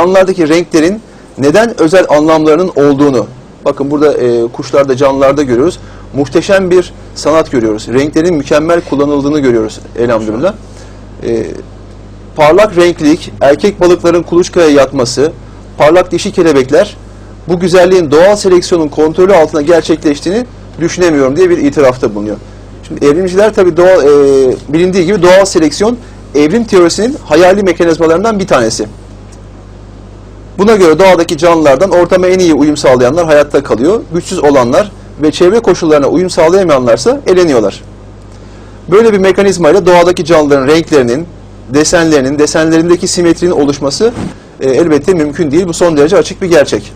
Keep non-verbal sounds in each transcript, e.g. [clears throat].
canlılardaki renklerin neden özel anlamlarının olduğunu, bakın burada e, kuşlarda, canlılarda görüyoruz. Muhteşem bir sanat görüyoruz. Renklerin mükemmel kullanıldığını görüyoruz elhamdülillah. E, parlak renklilik, erkek balıkların kuluçkaya yatması, parlak dişi kelebekler bu güzelliğin doğal seleksiyonun kontrolü altında gerçekleştiğini düşünemiyorum diye bir itirafta bulunuyor. Şimdi evrimciler tabii doğal, e, bilindiği gibi doğal seleksiyon evrim teorisinin hayali mekanizmalarından bir tanesi. Buna göre doğadaki canlılardan ortama en iyi uyum sağlayanlar hayatta kalıyor, güçsüz olanlar ve çevre koşullarına uyum sağlayamayanlarsa eleniyorlar. Böyle bir mekanizmayla doğadaki canlıların renklerinin, desenlerinin, desenlerindeki simetrinin oluşması e, elbette mümkün değil. Bu son derece açık bir gerçek.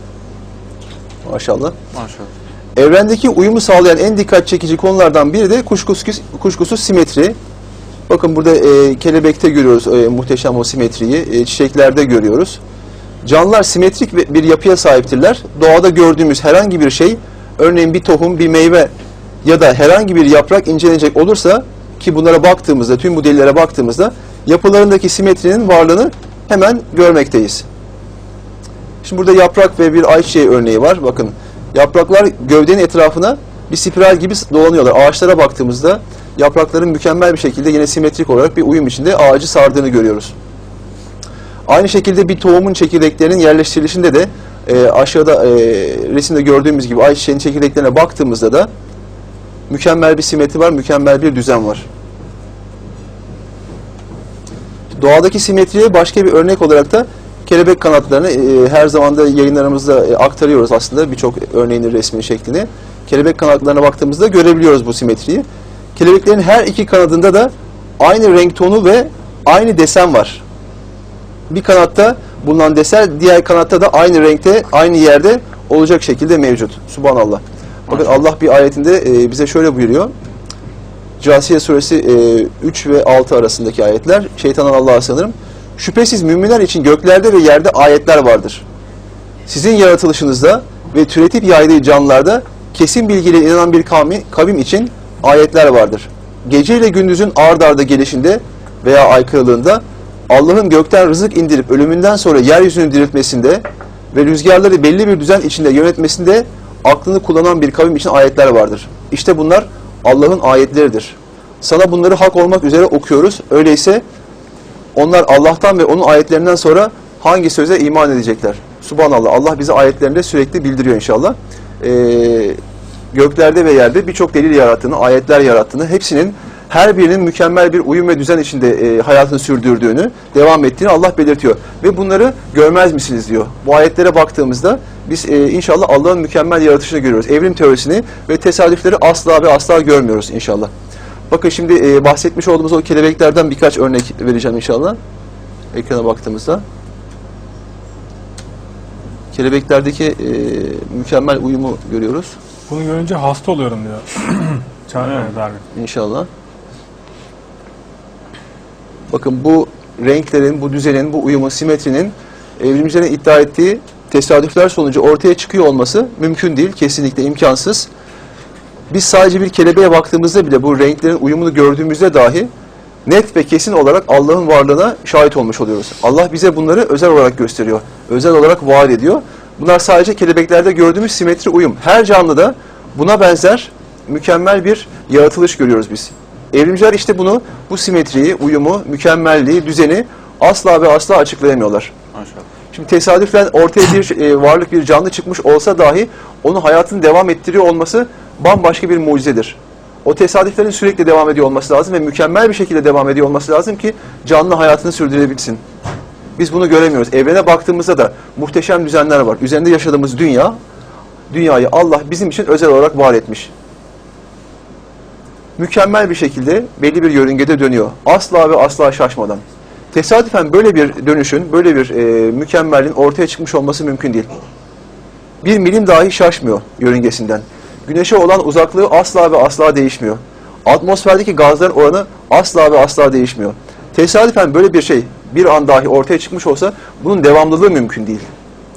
Maşallah. Maşallah. Evrendeki uyumu sağlayan en dikkat çekici konulardan biri de kuşkusuz, kuşkusuz simetri. Bakın burada e, kelebekte görüyoruz e, muhteşem o simetriyi, e, çiçeklerde görüyoruz. Canlılar simetrik bir yapıya sahiptirler. Doğada gördüğümüz herhangi bir şey, örneğin bir tohum, bir meyve ya da herhangi bir yaprak incelenecek olursa ki bunlara baktığımızda, tüm bu delillere baktığımızda yapılarındaki simetrinin varlığını hemen görmekteyiz. Şimdi burada yaprak ve bir ayçiçeği örneği var. Bakın yapraklar gövdenin etrafına bir spiral gibi dolanıyorlar. Ağaçlara baktığımızda yaprakların mükemmel bir şekilde yine simetrik olarak bir uyum içinde ağacı sardığını görüyoruz. Aynı şekilde bir tohumun çekirdeklerinin yerleştirilişinde de e, aşağıda e, resimde gördüğümüz gibi ayçiçeğinin çekirdeklerine baktığımızda da mükemmel bir simetri var, mükemmel bir düzen var. Doğadaki simetriye başka bir örnek olarak da kelebek kanatlarını e, her zaman da yayınlarımızda e, aktarıyoruz aslında birçok örneğinin resmini şeklini. Kelebek kanatlarına baktığımızda görebiliyoruz bu simetriyi. Kelebeklerin her iki kanadında da aynı renk tonu ve aynı desen var. Bir kanatta bulunan desen diğer kanatta da aynı renkte, aynı yerde olacak şekilde mevcut. Subhanallah. Bakın Allah bir ayetinde e, bize şöyle buyuruyor. Câsiye suresi e, 3 ve 6 arasındaki ayetler. Şeytandan Allah'a sığınırım. Şüphesiz müminler için göklerde ve yerde ayetler vardır. Sizin yaratılışınızda ve türetip yaydığı canlılarda kesin bilgiyle inanan bir kavmi, kavim için ayetler vardır. Gece ile gündüzün ard arda gelişinde veya aykırılığında Allah'ın gökten rızık indirip ölümünden sonra yeryüzünü diriltmesinde ve rüzgarları belli bir düzen içinde yönetmesinde aklını kullanan bir kavim için ayetler vardır. İşte bunlar Allah'ın ayetleridir. Sana bunları hak olmak üzere okuyoruz. Öyleyse onlar Allah'tan ve onun ayetlerinden sonra hangi söze iman edecekler? Subhanallah. Allah bize ayetlerinde sürekli bildiriyor inşallah. Ee, göklerde ve yerde birçok delil yarattığını, ayetler yarattığını, hepsinin her birinin mükemmel bir uyum ve düzen içinde e, hayatını sürdürdüğünü, devam ettiğini Allah belirtiyor. Ve bunları görmez misiniz diyor. Bu ayetlere baktığımızda biz e, inşallah Allah'ın mükemmel yaratışını görüyoruz. Evrim teorisini ve tesadüfleri asla ve asla görmüyoruz inşallah. Bakın şimdi e, bahsetmiş olduğumuz o kelebeklerden birkaç örnek vereceğim inşallah. Ekrana baktığımızda. Kelebeklerdeki e, mükemmel uyumu görüyoruz Bunu görünce hasta oluyorum diyor. [clears throat] Çağrı Darwin. inşallah. Bakın bu renklerin, bu düzenin, bu uyumun, simetrinin evrimcilerin iddia ettiği tesadüfler sonucu ortaya çıkıyor olması mümkün değil, kesinlikle imkansız. Biz sadece bir kelebeğe baktığımızda bile bu renklerin uyumunu gördüğümüzde dahi net ve kesin olarak Allah'ın varlığına şahit olmuş oluyoruz. Allah bize bunları özel olarak gösteriyor. Özel olarak vaat ediyor. Bunlar sadece kelebeklerde gördüğümüz simetri uyum. Her canlıda buna benzer mükemmel bir yaratılış görüyoruz biz. Evrimciler işte bunu, bu simetriyi, uyumu, mükemmelliği, düzeni asla ve asla açıklayamıyorlar. Maşallah. Şimdi tesadüfen ortaya bir e, varlık, bir canlı çıkmış olsa dahi onu hayatını devam ettiriyor olması bambaşka bir mucizedir. O tesadüflerin sürekli devam ediyor olması lazım ve mükemmel bir şekilde devam ediyor olması lazım ki canlı hayatını sürdürebilsin. Biz bunu göremiyoruz. Evrene baktığımızda da muhteşem düzenler var. Üzerinde yaşadığımız dünya, dünyayı Allah bizim için özel olarak var etmiş. Mükemmel bir şekilde belli bir yörüngede dönüyor. Asla ve asla şaşmadan. Tesadüfen böyle bir dönüşün, böyle bir e, mükemmelliğin ortaya çıkmış olması mümkün değil. Bir milim dahi şaşmıyor yörüngesinden. Güneşe olan uzaklığı asla ve asla değişmiyor. Atmosferdeki gazların oranı asla ve asla değişmiyor. Tesadüfen böyle bir şey bir an dahi ortaya çıkmış olsa bunun devamlılığı mümkün değil.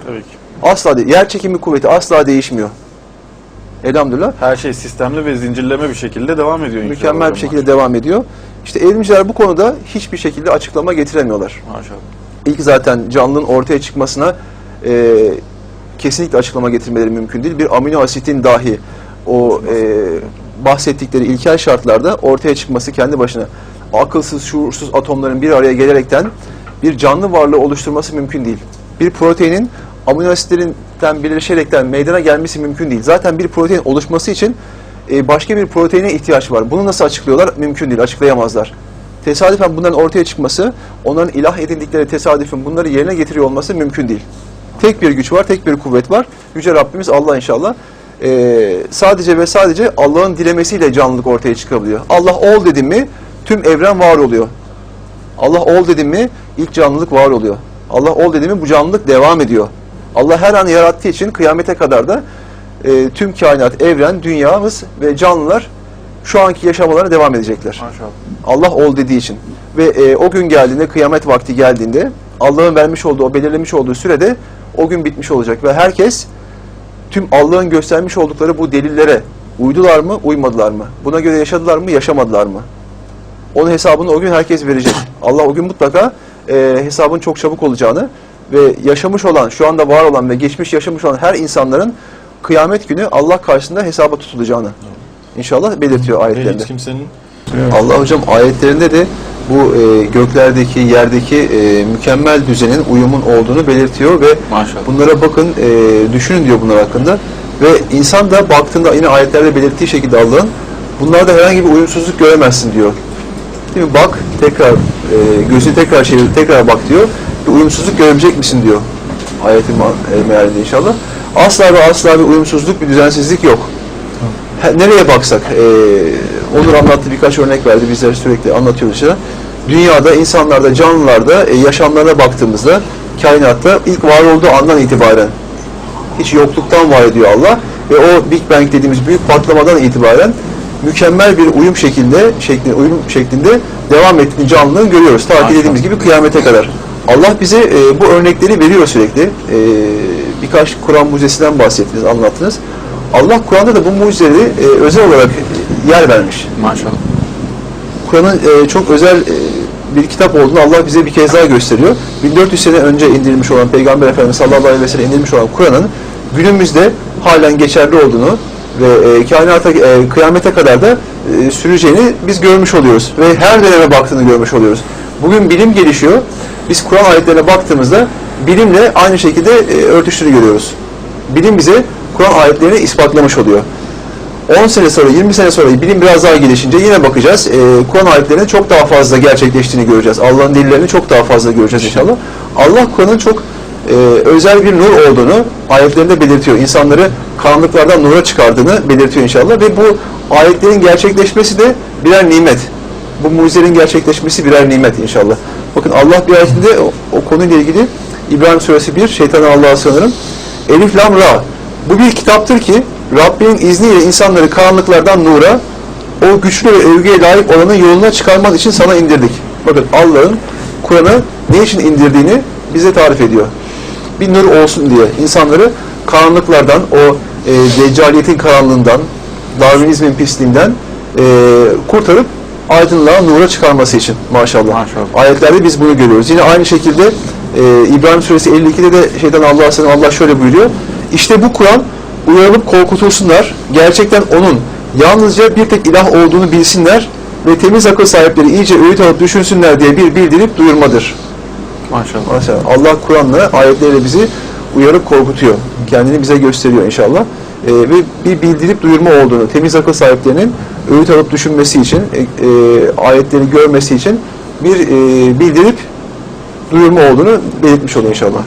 Tabii ki. Asla değil. Yer çekimi kuvveti asla değişmiyor. Elhamdülillah. Her şey sistemli ve zincirleme bir şekilde devam ediyor. Mükemmel bir şekilde devam ediyor. İşte evrimciler bu konuda hiçbir şekilde açıklama getiremiyorlar. Maşallah. ilk zaten canlının ortaya çıkmasına e, kesinlikle açıklama getirmeleri mümkün değil. Bir amino asitin dahi o e, bahsettikleri ilkel şartlarda ortaya çıkması kendi başına akılsız, şuursuz atomların bir araya gelerekten bir canlı varlığı oluşturması mümkün değil. Bir proteinin amino asitlerinden birleşerekten meydana gelmesi mümkün değil. Zaten bir protein oluşması için e, başka bir proteine ihtiyaç var. Bunu nasıl açıklıyorlar? Mümkün değil, açıklayamazlar. Tesadüfen bunların ortaya çıkması, onların ilah edindikleri tesadüfün bunları yerine getiriyor olması mümkün değil. Tek bir güç var, tek bir kuvvet var. Yüce Rabbimiz Allah inşallah. Ee, sadece ve sadece Allah'ın dilemesiyle canlılık ortaya çıkabiliyor. Allah ol dedi mi tüm evren var oluyor. Allah ol dedi mi ilk canlılık var oluyor. Allah ol dedi mi bu canlılık devam ediyor. Allah her an yarattığı için kıyamete kadar da e, tüm kainat, evren, dünyamız ve canlılar şu anki yaşamalarına devam edecekler. Maşallah. Allah ol dediği için. Ve e, o gün geldiğinde, kıyamet vakti geldiğinde Allah'ın vermiş olduğu, o belirlemiş olduğu sürede o gün bitmiş olacak. Ve herkes tüm Allah'ın göstermiş oldukları bu delillere uydular mı, uymadılar mı? Buna göre yaşadılar mı, yaşamadılar mı? Onun hesabını o gün herkes verecek. Allah o gün mutlaka e, hesabın çok çabuk olacağını ve yaşamış olan, şu anda var olan ve geçmiş yaşamış olan her insanların kıyamet günü Allah karşısında hesaba tutulacağını inşallah belirtiyor ayetlerinde. hiç kimsenin Allah hocam ayetlerinde de bu e, göklerdeki, yerdeki e, mükemmel düzenin, uyumun olduğunu belirtiyor ve Maşallah. bunlara bakın, e, düşünün diyor bunlar hakkında. Ve insan da baktığında yine ayetlerde belirttiği şekilde Allah'ın bunlarda herhangi bir uyumsuzluk göremezsin diyor. Değil mi? Bak, tekrar e, gözünü tekrar çevir, tekrar bak diyor. Bir uyumsuzluk göremeyecek misin diyor. Ayetin mealinde inşallah. Asla ve asla bir uyumsuzluk, bir düzensizlik yok. Nereye baksak, e, Onur anlattı birkaç örnek verdi, bizler sürekli anlatıyoruz işte. Dünyada, insanlarda, canlılarda, e, yaşamlarına baktığımızda, kainatta ilk var olduğu andan itibaren hiç yokluktan var ediyor Allah ve o Big Bang dediğimiz büyük patlamadan itibaren mükemmel bir uyum şeklinde, şeklinde uyum şeklinde devam ettiğini canlılığını görüyoruz. Ta ki dediğimiz gibi kıyamete kadar. Allah bize e, bu örnekleri veriyor sürekli. E, birkaç Kur'an mucizesinden bahsettiniz, anlattınız. Allah Kur'an'da da bu mucizeleri e, özel olarak yer vermiş. Maşallah. Kur'an'ın e, çok özel e, bir kitap olduğunu Allah bize bir kez daha gösteriyor. 1400 sene önce indirilmiş olan Peygamber Efendimiz sallallahu aleyhi ve sellem indirilmiş olan Kur'an'ın günümüzde halen geçerli olduğunu ve e, kainata, e, kıyamete kadar da e, süreceğini biz görmüş oluyoruz. Ve her döneme baktığını görmüş oluyoruz. Bugün bilim gelişiyor. Biz Kur'an ayetlerine baktığımızda bilimle aynı şekilde e, örtüştüğünü görüyoruz. Bilim bize Kur'an ayetlerini ispatlamış oluyor. 10 sene sonra, 20 sene sonra bilim biraz daha gelişince yine bakacağız. Ee, Kur'an ayetlerinin çok daha fazla gerçekleştiğini göreceğiz. Allah'ın delillerini çok daha fazla göreceğiz inşallah. Allah Kur'an'ın çok e, özel bir nur olduğunu ayetlerinde belirtiyor. İnsanları karanlıklardan nura çıkardığını belirtiyor inşallah ve bu ayetlerin gerçekleşmesi de birer nimet. Bu mucizelerin gerçekleşmesi birer nimet inşallah. Bakın Allah bir ayetinde o, o konuyla ilgili İbrahim Suresi 1, şeytanı Allah'a sığınırım. Elif Lam Ra. Bu bir kitaptır ki Rabbinin izniyle insanları karanlıklardan nura, o güçlü ve övgüye layık olanın yoluna çıkarmak için sana indirdik. Bakın Allah'ın Kur'an'ı ne için indirdiğini bize tarif ediyor. Bir nur olsun diye insanları karanlıklardan, o e, deccaliyetin karanlığından, Darwinizmin pisliğinden e, kurtarıp aydınlığa, nura çıkarması için maşallah. Maşallah. Ayetlerde biz bunu görüyoruz. Yine aynı şekilde e, İbrahim Suresi 52'de de şeyden Allah'a sığınırım, Allah şöyle buyuruyor. İşte bu Kur'an uyarılıp korkutulsunlar. Gerçekten onun yalnızca bir tek ilah olduğunu bilsinler ve temiz akıl sahipleri iyice öğüt alıp düşünsünler diye bir bildirip duyurmadır. Maşallah. Maşallah. Allah Kur'an'la ayetleriyle bizi uyarıp korkutuyor. Kendini bize gösteriyor inşallah. Ee, ve bir bildirip duyurma olduğunu, temiz akıl sahiplerinin öğüt alıp düşünmesi için, e, e, ayetleri görmesi için bir e, bildirip duyurma olduğunu belirtmiş oluyor inşallah.